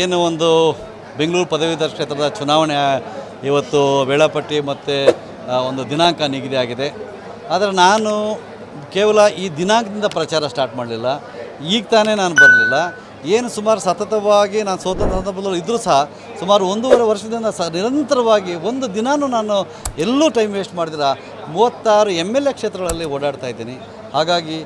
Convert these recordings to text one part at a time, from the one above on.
ಏನು ಒಂದು ಬೆಂಗಳೂರು ಪದವೀಧರ ಕ್ಷೇತ್ರದ ಚುನಾವಣೆ ಇವತ್ತು ವೇಳಾಪಟ್ಟಿ ಮತ್ತು ಒಂದು ದಿನಾಂಕ ನಿಗದಿಯಾಗಿದೆ ಆದರೆ ನಾನು ಕೇವಲ ಈ ದಿನಾಂಕದಿಂದ ಪ್ರಚಾರ ಸ್ಟಾರ್ಟ್ ಮಾಡಲಿಲ್ಲ. ಈಗ ತಾನೇ ನಾನು ಬರಲಿಲ್ಲ. ಏನು ಸುಮಾರು ಸತತವಾಗಿ ನಾನು ಸೋತ ಸಂದರ್ಭದಲ್ಲಿ ಇದ್ದರೂ ಸಹ ಸುಮಾರು ಒಂದೂವರೆ ವರ್ಷದಿಂದ ಸ ನಿರಂತರವಾಗಿ ಒಂದು ದಿನಾನೂ ನಾನು ಎಲ್ಲೂ ಟೈಮ್ ವೇಸ್ಟ್ ಮಾಡಿದಿರ ಮೂವತ್ತಾರು ಎಂ ಎಲ್ ಎ ಕ್ಷೇತ್ರಗಳಲ್ಲಿ ಓಡಾಡ್ತಾ ಇದ್ದೀನಿ. ಹಾಗಾಗಿ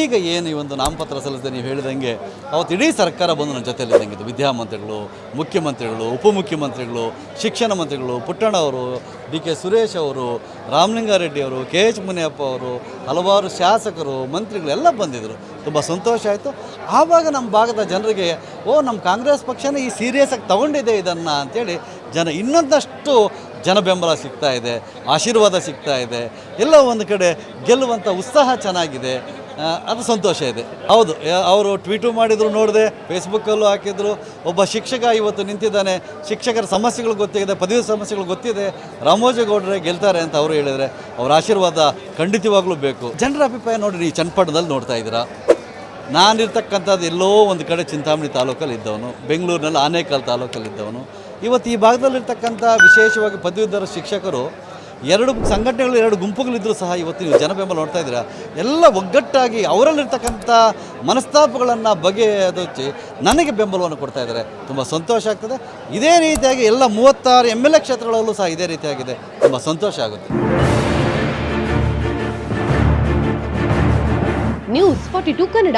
ಈಗ ಏನು ಈ ಒಂದು ನಾಮಪತ್ರ ಸಲ್ಲಿಸಿದೆ ನೀವು ಹೇಳಿದಂಗೆ, ಅವತ್ತು ಇಡೀ ಸರ್ಕಾರ ಬಂದು ನನ್ನ ಜೊತೆಯಲ್ಲಿದ್ದಂಗಿದ್ದು ವಿದ್ಯಾಮಂತ್ರಿಗಳು, ಮುಖ್ಯಮಂತ್ರಿಗಳು, ಉಪಮುಖ್ಯಮಂತ್ರಿಗಳು, ಶಿಕ್ಷಣ ಮಂತ್ರಿಗಳು, ಪುಟ್ಟಣ್ಣ ಅವರು, ಡಿ ಕೆ ಸುರೇಶ್ ಅವರು, ರಾಮಲಿಂಗಾರೆಡ್ಡಿ ಅವರು, ಕೆ ಎಚ್ ಮುನಿಯಪ್ಪ ಅವರು, ಹಲವಾರು ಶಾಸಕರು, ಮಂತ್ರಿಗಳು ಎಲ್ಲ ಬಂದಿದ್ದರು. ತುಂಬ ಸಂತೋಷ ಆಯಿತು. ಆವಾಗ ನಮ್ಮ ಭಾಗದ ಜನರಿಗೆ, ಓ, ನಮ್ಮ ಕಾಂಗ್ರೆಸ್ ಪಕ್ಷನೇ ಈ ಸೀರಿಯಸ್ಸಾಗಿ ತಗೊಂಡಿದೆ ಇದನ್ನು ಅಂತೇಳಿ ಜನ ಇನ್ನೊಂದಷ್ಟು ಜನ ಬೆಂಬಲ ಸಿಗ್ತಾ ಇದೆ, ಆಶೀರ್ವಾದ ಸಿಗ್ತಾ ಇದೆ, ಎಲ್ಲ ಒಂದು ಕಡೆ ಗೆಲ್ಲುವಂಥ ಉತ್ಸಾಹ ಚೆನ್ನಾಗಿದೆ ಅದು ಸಂತೋಷ ಇದೆ. ಹೌದು ಅವರು ಟ್ವೀಟು ಮಾಡಿದ್ರು ನೋಡಿದೆ ಫೇಸ್ಬುಕ್ಕಲ್ಲೂ ಹಾಕಿದ್ರು, ಒಬ್ಬ ಶಿಕ್ಷಕ ಇವತ್ತು ನಿಂತಿದ್ದಾನೆ, ಶಿಕ್ಷಕರ ಸಮಸ್ಯೆಗಳು ಗೊತ್ತಿದೆ ಪದವಿ ಸಮಸ್ಯೆಗಳು ಗೊತ್ತಿದೆ ರಾಮೋಜೇಗೌಡರೇ ಗೆಲ್ತಾರೆ ಅಂತ ಅವರು ಹೇಳಿದರೆ, ಅವರ ಆಶೀರ್ವಾದ ಖಂಡಿತವಾಗ್ಲೂ ಬೇಕು. ಜನರ ಅಭಿಪ್ರಾಯ ನೋಡಿ ಈ ಚನ್ನಪಟ್ಟಣದಲ್ಲಿ ನೋಡ್ತಾ ಇದ್ದೀರಾ? ನಾನಿರ್ತಕ್ಕಂಥದ್ದು ಎಲ್ಲೋ ಒಂದು ಕಡೆ ಚಿಂತಾಮಣಿ ತಾಲೂಕಲ್ಲಿ ಇದ್ದವನು, ಬೆಂಗಳೂರಿನಲ್ಲಿ ಆನೇಕಲ್ ತಾಲೂಕಲ್ಲಿ ಇದ್ದವನು ಇವತ್ತು ಈ ಭಾಗದಲ್ಲಿರ್ತಕ್ಕಂಥ ವಿಶೇಷವಾಗಿ ಪದವೀಧರ ಶಿಕ್ಷಕರು ಎರಡು ಸಂಘಟನೆಗಳು, ಎರಡು ಗುಂಪುಗಳಿದ್ದರೂ ಸಹ ಇವತ್ತು ನೀವು ಜನ ಬೆಂಬಲ ನೋಡ್ತಾ ಇದ್ದೀರಾ? ಎಲ್ಲ ಒಗ್ಗಟ್ಟಾಗಿ ಅವರಲ್ಲಿರ್ತಕ್ಕಂಥ ಮನಸ್ತಾಪಗಳನ್ನು ಬಗೆಹರಿಸಿ ನನಗೆ ಬೆಂಬಲವನ್ನು ಕೊಡ್ತಾ ಇದ್ದಾರೆ. ತುಂಬ ಸಂತೋಷ ಆಗ್ತದೆ. ಇದೇ ರೀತಿಯಾಗಿ ಎಲ್ಲ ಮೂವತ್ತಾರು ಎಂ ಎಲ್ ಎ ಕ್ಷೇತ್ರಗಳಲ್ಲೂ ಸಹ ಇದೇ ರೀತಿಯಾಗಿದೆ. ತುಂಬ ಸಂತೋಷ ಆಗುತ್ತೆ. News forty to Kannada